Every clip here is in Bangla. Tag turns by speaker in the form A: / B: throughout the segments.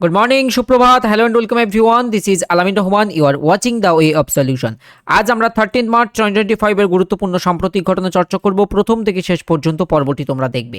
A: Good morning, সুপ্রভাত hello and welcome everyone this is Alamin Rahman you are watching the way of solution আজ আমরা থার্টিন মার্চ টোয়েন্টি টোয়েন্টি ফাইভের গুরুত্বপূর্ণ সাম্প্রতিক ঘটনা চর্চা করব। প্রথম থেকে শেষ পর্যন্ত পর্বটি তোমরা দেখবে।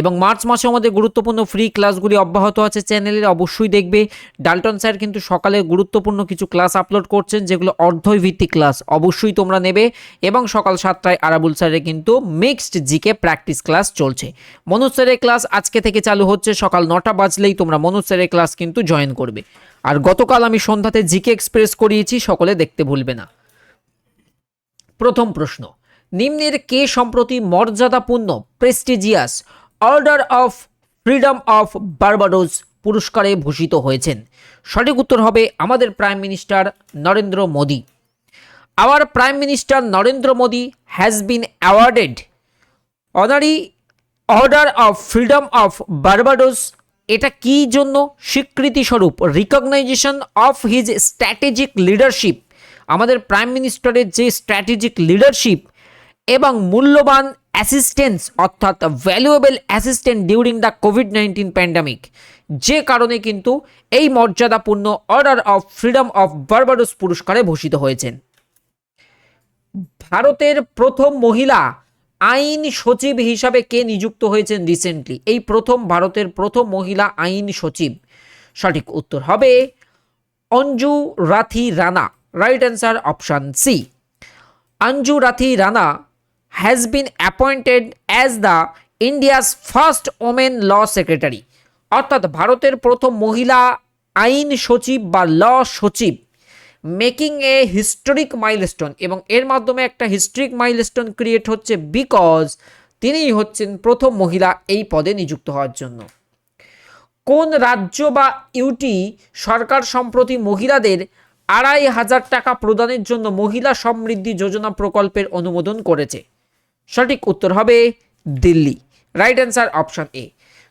A: এবং মার্চ মাসে আমাদের গুরুত্বপূর্ণ ফ্রি ক্লাসগুলি অব্যাহত আছে। চ্যানেলের অবশ্যই দেখবে। ডালটন স্যার কিন্তু সকালে গুরুত্বপূর্ণ কিছু ক্লাস আপলোড করছেন যেগুলো অর্ধই ভিত্তিক ক্লাস অবশ্যই তোমরা নেবে। এবং সকাল সাতটায় আরাবুল স্যারের কিন্তু মিক্সড জিকে প্র্যাকটিস ক্লাস চলছে। মনোজ স্যারের ক্লাস আজকে থেকে চালু হচ্ছে। সকাল নটা বাজলেই তোমরা মনোজ স্যারের ক্লাস কিন্তু জয়েন করবে। আর গতকাল আমি সন্ধ্যাতে জিকে এক্সপ্রেস করিয়েছি, সকলে দেখতে ভুলবে না। প্রথম প্রশ্ন, নিম্নের কে সম্প্রতি মর্যাদাপূর্ণ prestigious order of freedom of Barbados পুরস্কারে ভূষিত হয়েছেন? সঠিক উত্তর হবে আমাদের prime minister Narendra Modi. Our prime minister Narendra Modi has been awarded honorary order of freedom of Barbados এটা কি জন্য? স্বীকৃতি স্বরূপ recognition of his strategic leadership আমাদের প্রাইম মিনিস্টারের যে স্ট্র্যাটেজিক লিডারশিপ এবং মূল্যবান অ্যাসিস্ট্যান্স অর্থাৎ valuable assistant during the COVID nineteen pandemic যে কারণে কিন্তু এই মর্যাদাপূর্ণ order of freedom of Barbados পুরস্কারে ভূষিত হয়েছেন। ভারতের প্রথম মহিলা আইন সচিব হিসাবে কে নিযুক্ত হয়েছেন রিসেন্টলি এই প্রথম ভারতের প্রথম মহিলা আইন সচিব। সঠিক উত্তর হবে Anju Rathi Rana. Right answer option C Anju Rathi Rana has been appointed as the India's first women law secretary অর্থাৎ ভারতের প্রথম মহিলা আইন সচিব বা ল সচিব। মেকিং এ হিস্টোরিক মাইলস্টোন এবং এর মাধ্যমে একটা হিস্ট্রিক মাইলস্টোন ক্রিয়েট হচ্ছে বিকজ তিনিই হচ্ছেন প্রথম মহিলা এই পদে নিযুক্ত হওয়ার জন্য। কোন রাজ্য বা ইউটি সরকার সম্প্রতি মহিলাদের আড়াই হাজার টাকা প্রদানের জন্য মহিলা সমৃদ্ধি যোজনা প্রকল্পের অনুমোদন করেছে? সঠিক উত্তর হবে Delhi. Right answer option A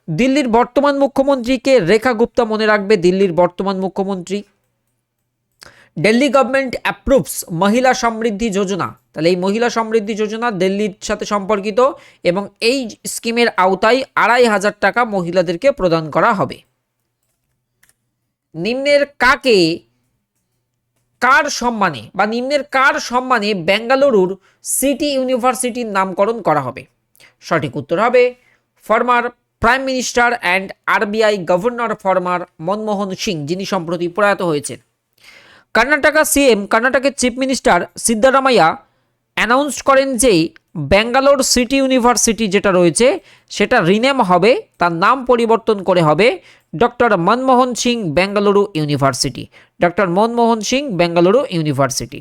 A: দিল্লির বর্তমান মুখ্যমন্ত্রীকে রেখা গুপ্তা মনে রাখবে দিল্লির বর্তমান মুখ্যমন্ত্রী। দিল্লি গভর্নমেন্ট অ্যাপ্রুভস মহিলা সমৃদ্ধি যোজনা তাহলে এই মহিলা সমৃদ্ধি যোজনা দিল্লির সাথে সম্পর্কিত এবং এই স্কিমের আওতায় আড়াই হাজার টাকা মহিলাদেরকে প্রদান করা হবে। নিম্নের কাকে, কার সম্মানে বা নিম্নের কার সম্মানে বেঙ্গালুরুর সিটি ইউনিভার্সিটির নামকরণ করা হবে? সঠিক উত্তর হবে former prime minister and RBI governor former Manmohan Singh, যিনি সম্প্রতি প্রয়াত হয়েছেন। কর্ণাটকা সিএম, কর্ণাটকের চিফ মিনিস্টার সিদ্ধারামাইয়া অ্যানাউন্স করেন যে ব্যাঙ্গালোর সিটি ইউনিভার্সিটি যেটা রয়েছে, সেটা রিনেম হবে, তার নাম পরিবর্তন করে হবে doctor Manmohan Singh Bengaluru university. Doctor Manmohan Singh Bengaluru university.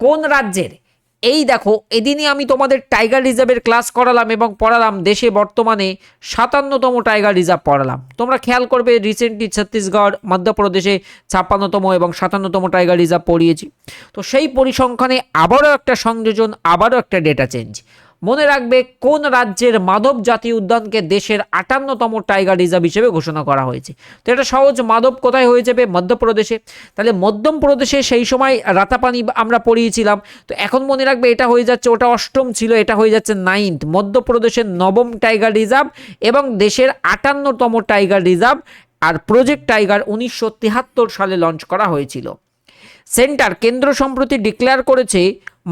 A: কোন রাজ্যের এই দেখো, এদিনই আমি তোমাদের টাইগার রিজার্ভের ক্লাস করালাম এবং পড়ালাম দেশে বর্তমানে সাতান্নতম টাইগার রিজার্ভ পড়ালাম। তোমরা খেয়াল করবে রিসেন্টলি ছত্তিশগড়, মধ্যপ্রদেশে ছাপ্পান্নতম এবং সাতান্নতম টাইগার রিজার্ভ পড়িয়েছি। তো সেই পরিসংখ্যানে আবারও একটা সংযোজন, আবারও একটা ডেটা চেঞ্জ মনে রাখবে কোন রাজ্যের মাধব জাতীয় উদ্যানকে দেশের আটান্নতম টাইগার রিজার্ভ হিসেবে ঘোষণা করা হয়েছে। তো এটা সহজ মাধব কোথায় হয়ে যাবে? মধ্যপ্রদেশে। তাহলে মধ্যপ্রদেশে সেই সময় রাতাপানি আমরা পড়িয়েছিলাম। তো এখন মনে রাখবে এটা হয়ে যাচ্ছে, ওটা অষ্টম ছিল, এটা হয়ে যাচ্ছে নাইন্থ। মধ্যপ্রদেশের নবম টাইগার রিজার্ভ এবং দেশের আটান্নতম টাইগার রিজার্ভ আর প্রজেক্ট টাইগার উনিশশো সালে লঞ্চ করা হয়েছিল। সেন্টার কেন্দ্র সম্প্রতি ডিক্লেয়ার করেছে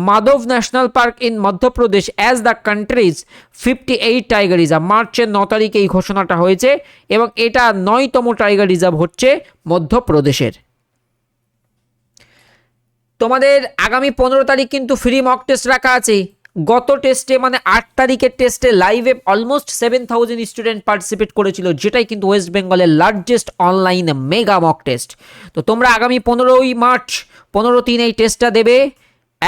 A: Madhav national park in Madhya Pradesh as the country's fifty eight tiger reserve. মার্চের ন তারিখে এই ঘোষণাটা হয়েছে এবং এটা নয়তম টাইগার রিজার্ভ হচ্ছে মধ্যপ্রদেশের। তোমাদের আগামী পনেরো তারিখ কিন্তু ফ্রি মক টেস্ট রাখা আছে। গত টেস্টে মানে আট তারিখের টেস্টে লাইভে almost seven thousand student participate করেছিল, যেটাই কিন্তু ওয়েস্ট বেঙ্গলের largest online mega mock test তো তোমরা আগামী পনেরোই মার্চ, পনেরো তিন এই টেস্টটা দেবে।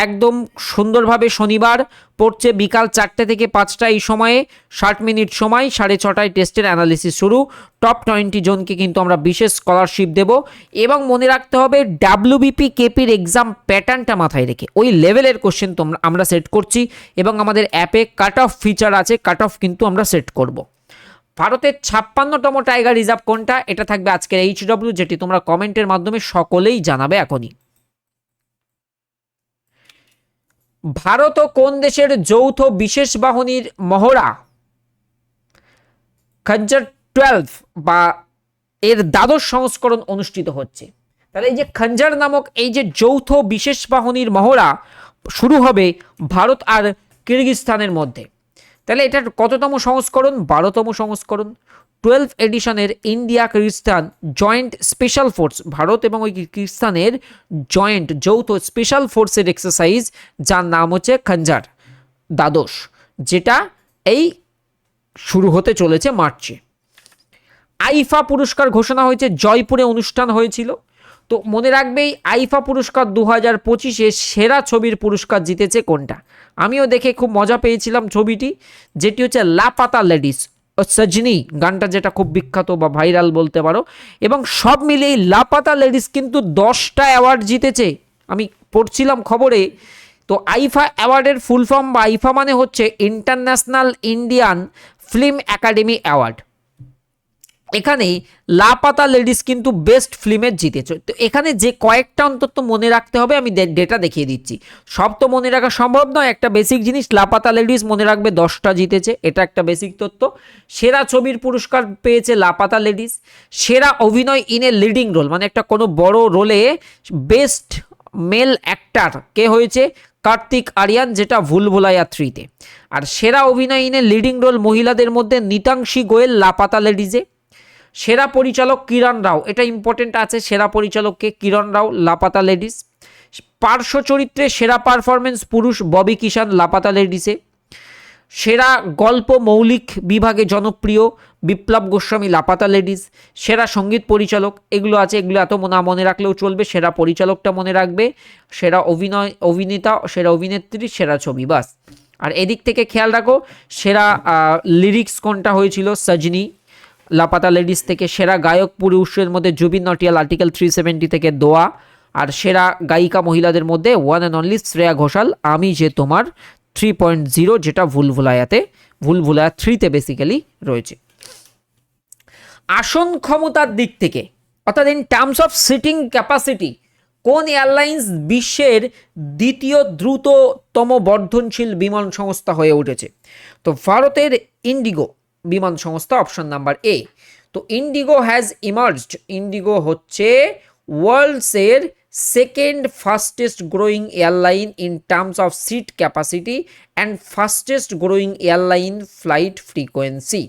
A: একদম সুন্দরভাবে শনিবার পড়ছে বিকাল চারটে থেকে পাঁচটা এই সময়ে, ষাট মিনিট সময়, সাড়ে ছটায় টেস্টের অ্যানালিসিস শুরু। টপ টোয়েন্টি জনকে কিন্তু আমরা বিশেষ স্কলারশিপ দেব এবং মনে রাখতে হবে ডাব্লিউবিপি কেপির এক্সাম প্যাটার্নটা মাথায় রেখে। ওই লেভেলের কোশ্চেন তোমরা আমরা সেট করছি এবং আমাদের অ্যাপে কাট অফ ফিচার আছে কাট অফ কিন্তু আমরা সেট করব। ভারতের ছাপ্পান্নতম টাইগার রিজার্ভ কোনটা? এটা থাকবে আজকের এইচডব্লিউ, যেটি তোমরা কমেন্টের মাধ্যমে সকলেই জানাবে এখনই। ভারত ও কোন দেশের যৌথ বিশেষ বাহিনীর মহড়া? খজ্জর টুয়েলভ বা এর দ্বাদশ সংস্করণ অনুষ্ঠিত হচ্ছে। তাহলে এই যে খঞ্জার নামক এই যে যৌথ বিশেষ বাহিনীর মহড়া শুরু হবে ভারত আর কিরগিস্তানের মধ্যে। তাহলে এটার কততম সংস্করণ? বারোতম সংস্করণ। Twelve এডিশনের India Kyrgyzstan joint special force, Bharat এবং ওই কিরগিস্তানের জয়েন্ট যৌথ স্পেশাল ফোর্সের এক্সারসাইজ, যার নাম হচ্ছে খঞ্জার দ্বাদশ, যেটা এই শুরু হতে চলেছে মার্চে। আইফা পুরস্কার ঘোষণা হয়েছে, জয়পুরে অনুষ্ঠান হয়েছিল। তো মনে রাখবে, এই আইফা পুরস্কার দু হাজার পঁচিশে সেরা ছবির পুরস্কার জিতেছে কোনটা? আমিও দেখে খুব মজা পেয়েছিলাম ছবিটি, যেটি হচ্ছে লাপাতা লেডিস। সজনি, গানটা যেটা খুব বিখ্যাত বা ভাইরাল বলতে পারো, এবং সব মিলিয়ে এই লাপাতা লেডিস কিন্তু দশটা অ্যাওয়ার্ড জিতেছে। আমি পড়ছিলাম খবরে, তো আইফা অ্যাওয়ার্ডের ফুল ফর্ম বা আইফা মানে হচ্ছে international Indian film academy award. এখানে লাপাতা লেডিস কিন্তু বেস্ট ফিল্মের জিতেছে। তো এখানে যে কয়েকটা অন্তত মনে রাখতে হবে, আমি ডেটা দেখিয়ে দিচ্ছি। সব তো মনে রাখা সম্ভব নয়, একটা বেসিক জিনিস, লাপাতা লেডিস মনে রাখবে দশটা জিতেছে, এটা একটা বেসিক তথ্য। সেরা ছবির পুরস্কার পেয়েছে লাপাতা লেডিস, সেরা অভিনয় ইন এ লিডিং রোল মানে একটা কোনো বড় রোলে বেস্ট মেল অ্যাক্টার কে হয়েছে? কার্তিক আরিয়ান, যেটা ভুলভুলাইয়া থ্রিতে আর সেরা অভিনয় ইনে লিডিং রোল মহিলাদের মধ্যে নিতাংশী গোয়েল লাপাতা লেডিজে সেরা পরিচালক কিরণ রাও। এটা ইম্পর্টেন্ট আছে, সেরা পরিচালককে কিরণ রাও, লাপাতা লেডিস। পার্শ্ব চরিত্রে সেরা পারফরমেন্স পুরুষ ববি কিষান লাপাতা লেডিসে। সেরা গল্প মৌলিক বিভাগে জনপ্রিয় বিপ্লব গোস্বামী, লাপাতা লেডিস। সেরা সংগীত পরিচালক, এগুলো আছে, এগুলো এত না মনে রাখলেও চলবে। সেরা পরিচালকটা মনে রাখবে, সেরা অভিনয় অভিনেতা, সেরা অভিনেত্রী, সেরা ছবি, বাস। আর এদিক থেকে খেয়াল রাখো, সেরা লিরিক্স কোনটা হয়েছিল? সজনি লাপাতা লেডিস থেকে সেরা গায়ক পুরুষের মধ্যে Jubin Nautiyal article three seventy থেকে দোয়া। আর সেরা গায়িকা মহিলাদের মধ্যে one and only Shreya Ghoshal, আমি যে তোমার থ্রি পয়েন্ট জিরো যেটা ভুলভুলায়াতে ভুলভুলায়া থ্রিতে বেসিক্যালি রয়েছে। আসন ক্ষমতার দিক থেকে, অর্থাৎ in terms of seating capacity কোন এয়ারলাইন্স বিশ্বের দ্বিতীয় দ্রুততম বর্ধনশীল বিমান সংস্থা হয়ে উঠেছে? তো ভারতের ইন্ডিগো বিমান সংস্থা অপশন নাম্বার এ। তো ইন্ডিগো হ্যাজ ইমার্জড ইন্ডিগো হচ্ছে ওয়ার্ল্ডসের second fastest growing airline in terms of seat capacity and fastest growing airline flight frequency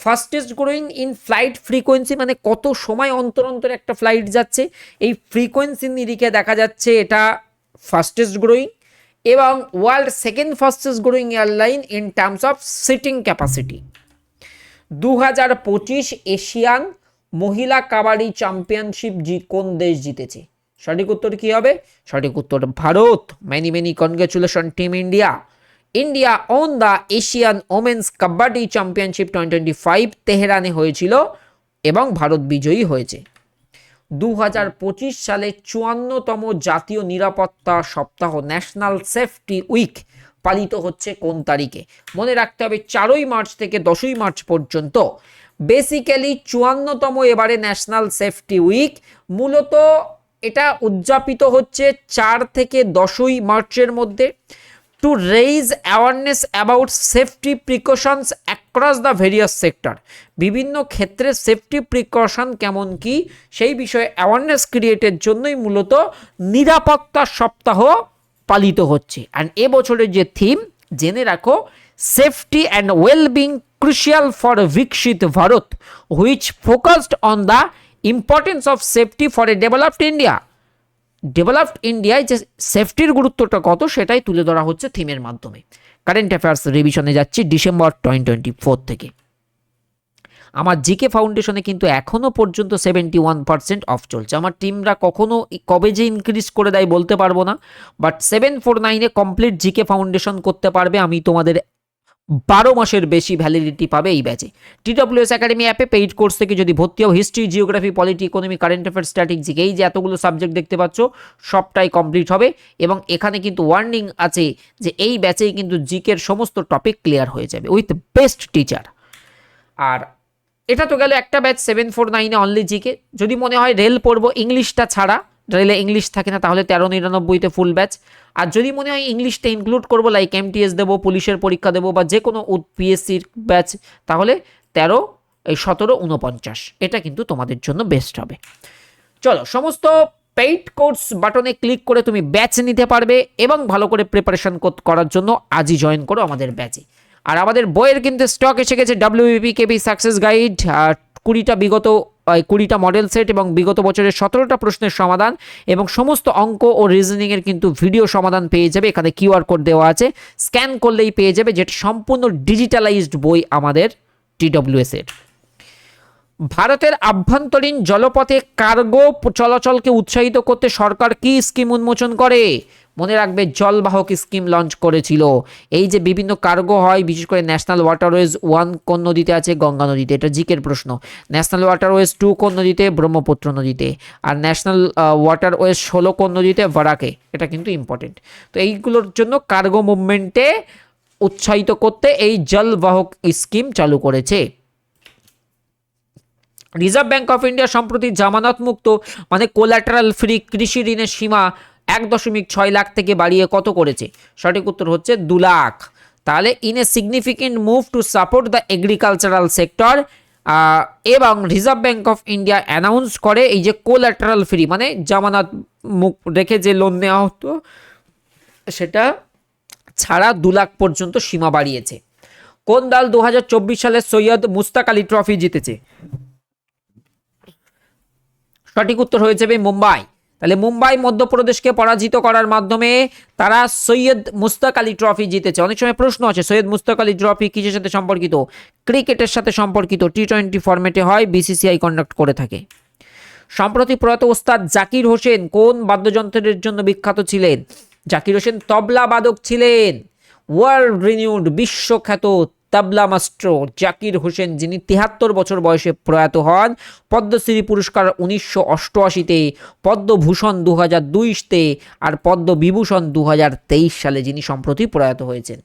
A: fastest growing in flight frequency মানে কত সময় অন্তর অন্তর একটা ফ্লাইট যাচ্ছে? এই ফ্রিকোয়েন্সি নিরিখে দেখা যাচ্ছে এটা ফাস্টেস্ট গ্রোয়িং এবং world second fastest growing airline in terms of seating capacity দু হাজার পঁচিশ এশিয়ান মহিলা কাবাডি চ্যাম্পিয়নশিপ জি কোন দেশ জিতেছে? সঠিক উত্তর কি হবে? সঠিক উত্তর Bharat. Many many congratulation team India India on the Asian women's kabaddi championship twenty twenty five তেহরানে হয়েছিল এবং ভারত বিজয়ী হয়েছে। দু হাজার পঁচিশ সালে চুয়ান্নতম জাতীয় নিরাপত্তা সপ্তাহ ন্যাশনাল সেফটি উইক পালিত হচ্ছে কোন তারিখে? মনে রাখতে হবে চারই মার্চ থেকে দশই মার্চ পর্যন্ত। বেসিক্যালি চুয়ান্নতম এবারে ন্যাশনাল সেফটি উইক মূলত এটা উদযাপিত হচ্ছে চার থেকে দশই মার্চের মধ্যে। To raise awareness about safety precautions across the various sector বিভিন্ন ক্ষেত্রে সেফটি প্রিকশন কেমন কি, সেই বিষয়ে অ্যাওয়ারনেস ক্রিয়েটের জন্যই মূলত নিরাপত্তা সপ্তাহ পালিত হচ্ছে। অ্যান্ড এবছরের যে থিম জেনে রাখো safety and wellbeing crucial for Viksit Bharat which focused on the importance of safety for a developed India developed ইন্ডিয়ায় যে সেফটির গুরুত্বটা কত, সেটাই তুলে ধরা হচ্ছে থিমের মাধ্যমে। কারেন্ট অ্যাফেয়ার্স রিভিশনে যাচ্ছি ডিসেম্বর টোয়েন্টি টোয়েন্টি ফোর থেকে। আমার জিকে ফাউন্ডেশনে কিন্তু এখনও পর্যন্ত সেভেন্টি ওয়ান পার্সেন্ট অফ চলছে। আমার টিমরা কখনো কবে যে ইনক্রিজ করে দেয় বলতে পারব না বাট সেভেন ফোর নাইনে কমপ্লিট জিকে ফাউন্ডেশন করতে পারবে, আমি তোমাদের বারো মাসের বেশি ভ্যালিডিটি পাবে এই ব্যাচে টিডব্লিউএস একাডেমি অ্যাপে পেইড কোর্স থেকে যদি ভর্তি হও history geography polity economy current affair strategic এই যে এতগুলো সাবজেক্ট দেখতে পাচ্ছ, সবটাই কমপ্লিট হবে এবং এখানে কিন্তু ওয়ার্নিং আছে যে এই ব্যাচেই কিন্তু জিকের সমস্ত টপিক ক্লিয়ার হয়ে যাবে উইথ বেস্ট টিচার আর এটা তো গেল একটা ব্যাচ সেভেন ফোর নাইনে অনলি জিকে যদি মনে হয় রেল পড়ব ইংলিশটা ছাড়া রেলে ইংলিশ থাকে না, তাহলে তেরো নিরানব্বইতে ফুল ব্যাচ আর যদি মনে হয় ইংলিশটা ইনক্লুড করব লাইক এমটিএস দেবো, পুলিশের পরীক্ষা দেবো বা যে কোনো পিএসসির ব্যাচ তাহলে তেরো, এই সতেরো উনপঞ্চাশ এটা কিন্তু তোমাদের জন্য বেস্ট হবে। চলো, সমস্ত পেইড কোর্স বাটনে ক্লিক করে তুমি ব্যাচ নিতে পারবে এবং ভালো করে প্রিপারেশন করার জন্য আজই জয়েন করো আমাদের ব্যাচে আর আমাদের বইয়ের কিন্তু স্টক এসে গেছে ডাব্লিউবিপি কেবি সাকসেস গাইড কুড়িটা বিগত কুড়িটা মডেল সেট এবং বিগত বছরের সতেরোটা প্রশ্নের সমাধান এবং সমস্ত অঙ্ক ও রিজনিংয়ের কিন্তু ভিডিও সমাধান পেয়ে যাবে। এখানে কিউআর কোড দেওয়া আছে। স্ক্যান করলেই পেয়ে যাবে, যেটা সম্পূর্ণ ডিজিটালাইজড বই আমাদের টিডব্লিউএস এর। ভারতের আভ্যন্তরীণ জলপথে কার্গো চলাচলকে উৎসাহিত করতে সরকার কি স্কিম উন্মোচন করে? মনে রাখবে, জলবাহক স্কিম লঞ্চ করেছিল। এই যে বিভিন্ন কার্গো হয়, বিশেষ করে ন্যাশনাল ওয়াটারওয়েজ ওয়ান কোন নদীতে আছে? গঙ্গা নদীতে। এটা জিকের প্রশ্ন। ন্যাশনাল ওয়াটারওয়েজ টু কোন নদীতে? ব্রহ্মপুত্র নদীতে। আর ন্যাশনাল ওয়াটারওয়েজ ষোলো কোন নদীতে? ভারাকে। এটা কিন্তু ইম্পর্টেন্ট তো এইগুলোর জন্য কার্গো মুভমেন্টে উৎসাহিত করতে এই জলবাহক স্কিম চালু করেছে। রিজার্ভ ব্যাঙ্ক অফ ইন্ডিয়া সম্প্রতি জামানত মুক্ত মানে কোলাটারাল ফ্রি কৃষি ঋণের সীমা এক দশমিক ছয় লাখ থেকে বাড়িয়ে কত করেছে? সঠিক উত্তর হচ্ছে দু লাখ। তাহলে in a significant move to support the agricultural sector এবং reserve bank of India announce করে এই যে কোলাটারাল ফ্রি মানে জামানত মুখ রেখে যে লোন নেওয়া হতো, সেটা ছাড়া দু লাখ পর্যন্ত সীমা বাড়িয়েছে। কোন দল দু হাজার চব্বিশ সালে সৈয়দ মুস্তাক আলী ট্রফি জিতেছে? সঠিক উত্তর হয়ে যাবে মুম্বাই। তাহলে মুম্বাই মধ্যপ্রদেশকে পরাজিত করার মাধ্যমে তারা সৈয়দ মুস্তাক আলী ট্রফি জিতেছে। অনেক সময় প্রশ্ন আছে, সৈয়দ মুস্তাক আলী ট্রফি কিসের সাথে সম্পর্কিত? ক্রিকেটের সাথে সম্পর্কিত। টি টোয়েন্টি ফরম্যাটে হয়, বিসিসিআই কন্ডাক্ট করে থাকে। সম্প্রতি প্রয়াত ওস্তাদ জাকির হোসেন কোন বাদ্যযন্ত্রের জন্য বিখ্যাত ছিলেন? জাকির হোসেন তবলা বাদক ছিলেন। ওয়ার্ল্ড রিনিউড বিশ্বখ্যাত তবলা মাস্ট্র জাকির হোসেন, যিনি তিহাত্তর বছর বয়সে প্রয়াত হন, পদ্মশ্রী পুরস্কার উনিশশো অষ্টআশিতে, পদ্মভূষণ দু হাজার দুইতে আর পদ্মবিভূষণ দু হাজার তেইশ সালে যিনি সম্প্রতি প্রয়াত হয়েছেন।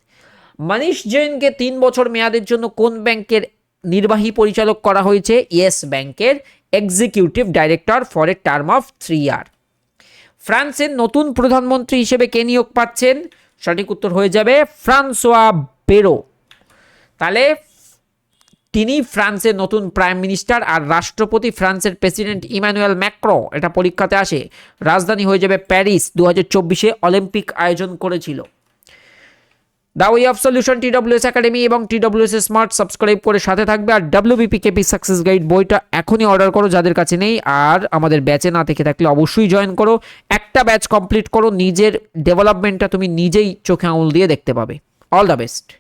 A: মানিশ জৈনকে তিন বছর মেয়াদের জন্য কোন ব্যাংকের নির্বাহী পরিচালক করা হয়েছে? ইয়েস ব্যাংকের executive director for a term of three year. ফ্রান্সের নতুন প্রধানমন্ত্রী হিসেবে কে নিয়োগ পাচ্ছেন? সঠিক উত্তর হয়ে যাবে ফ্রান্সোয়া বেরো। তাহলে তিনি ফ্রান্সের নতুন প্রাইম মিনিস্টার আর রাষ্ট্রপতি ফ্রান্সের প্রেসিডেন্ট ইমানুয়েল ম্যাক্রো এটা পরীক্ষাতে আসে। রাজধানী হয়ে যাবে প্যারিস। দু হাজার চব্বিশে অলিম্পিক আয়োজন করেছিল। The way of solution, TWS academy এবং টিডব্লিউএস স্মার্ট সাবস্ক্রাইব করে সাথে থাকবে। আর ডাব্লিউবিপি কেপি সাকসেস গাইড বইটা এখনই অর্ডার করো, যাদের কাছে নেই। আর আমাদের ব্যাচে না থেকে থাকলে অবশ্যই জয়েন করো। একটা ব্যাচ কমপ্লিট করো, নিজের ডেভেলপমেন্টটা তুমি নিজেই চোখে আঙুল দিয়ে দেখতে পাবে। All the best.